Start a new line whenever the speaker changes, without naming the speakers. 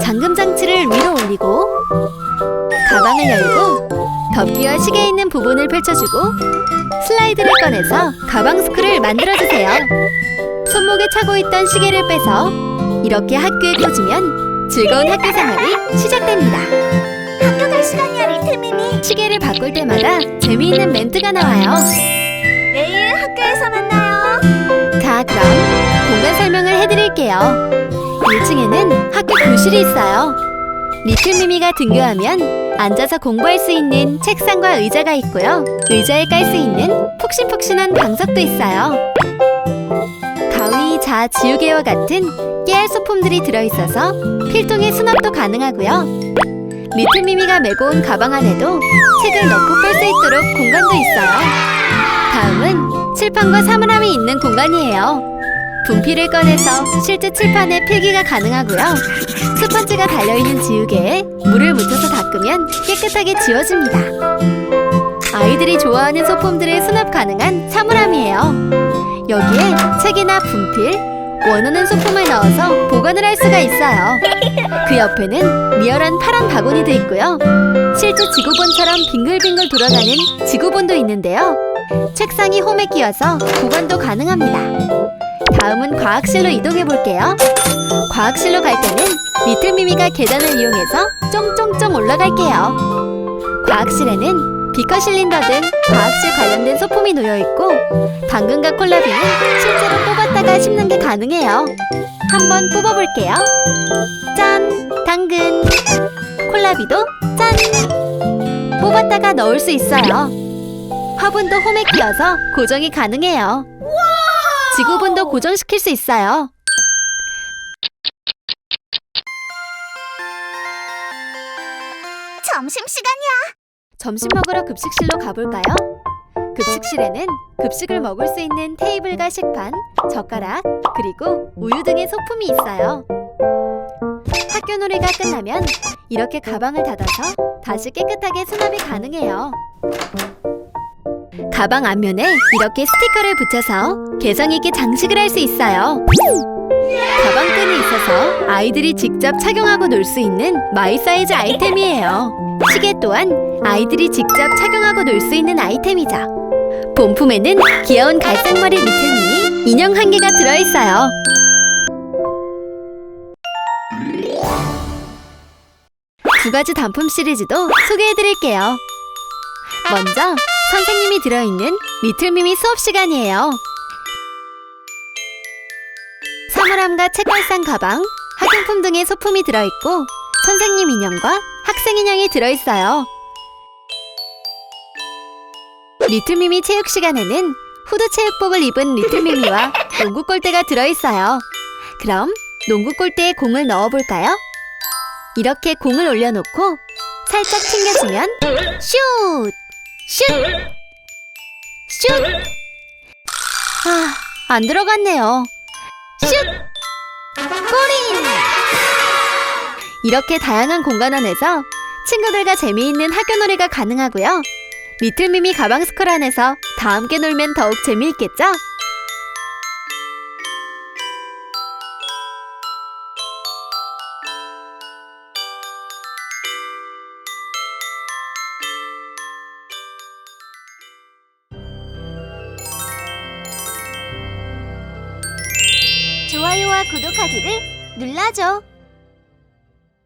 잠금 장치를 위로 올리고 가방을 열고 덮개와 시계 있는 부분을 펼쳐주고 슬라이드를 꺼내서 가방 스크를 만들어주세요. 손목에 차고 있던 시계를 빼서 이렇게 학교에 꽂으면 즐거운 학교 생활이 시작됩니다.
학교 갈 시간이야 리틀미미
시계를 바꿀 때마다 재미있는 멘트가 나와요.
내일 학교에서 만나요
자, 그럼 공간 설명을 해드릴게요. 1층에는 학교 교실이 있어요. 리틀미미가 등교하면 앉아서 공부할 수 있는 책상과 의자가 있고요. 의자에 깔 수 있는 푹신푹신한 방석도 있어요. 가위, 자, 지우개와 같은 깨알 소품들이 들어있어서 필통에 수납도 가능하고요. 리틀미미가 메고 온 가방 안에도 책을 넣고 뺄 수 있도록 공간도 있어요. 다음은 칠판과 사물함이 있는 공간이에요. 분필을 꺼내서 실제 칠판에 필기가 가능하고요. 스펀지가 달려있는 지우개에 물을 묻혀서 닦으면 깨끗하게 지워집니다. 아이들이 좋아하는 소품들을 수납 가능한 사물함이에요. 여기에 책이나 분필, 원하는 소품을 넣어서 보관을 할 수가 있어요. 그 옆에는 리얼한 파란 바구니도 있고요. 실제 지구본처럼 빙글빙글 돌아가는 지구본도 있는데요. 책상이 홈에 끼어서 보관도 가능합니다. 다음은 과학실로 이동해 볼게요. 과학실로 갈 때는 리틀미미가 계단을 이용해서 쫑쫑쫑 올라갈게요. 과학실에는 비커 실린더 등 과학실 관련된 소품이 놓여 있고 당근과 콜라비는 실제로 뽑았다가 심는 게 가능해요. 한번 뽑아볼게요. 짠! 당근! 콜라비도 짠! 뽑았다가 넣을 수 있어요. 화분도 홈에 끼어서 고정이 가능해요. 지구본도 고정시킬 수 있어요.
점심시간이야
점심 먹으러 급식실로 가볼까요? 급식실에는 급식을 먹을 수 있는 테이블과 식판, 젓가락, 그리고 우유 등의 소품이 있어요. 학교 놀이가 끝나면 이렇게 가방을 닫아서 다시 깨끗하게 수납이 가능해요. 가방 앞면에 이렇게 스티커를 붙여서 개성 있게 장식을 할 수 있어요. 가방 끈이 있어서 아이들이 직접 착용하고 놀 수 있는 마이 사이즈 아이템이에요. 시계 또한 아이들이 직접 착용하고 놀 수 있는 아이템이죠. 본품에는 귀여운 갈색머리 리틀미니 인형 한 개가 들어있어요. 두 가지 단품 시리즈도 소개해드릴게요. 먼저 선생님이 들어있는 리틀미미 수업 시간이에요. 사물함과 책갈상 가방, 학용품 등의 소품이 들어있고 선생님 인형과 학생 인형이 들어있어요. 리틀미미 체육 시간에는 후드 체육복을 입은 리틀미미와 농구 골대가 들어있어요. 그럼 농구 골대에 공을 넣어볼까요? 이렇게 공을 올려놓고 살짝 튕겨주면 슛! 슛! 슛! 아, 안 들어갔네요. 슛! 골인! 이렇게 다양한 공간 안에서 친구들과 재미있는 학교 놀이가 가능하고요. 리틀미미 가방 스쿨 안에서 다 함께 놀면 더욱 재미있겠죠?
좋아요와 구독하기를 눌러줘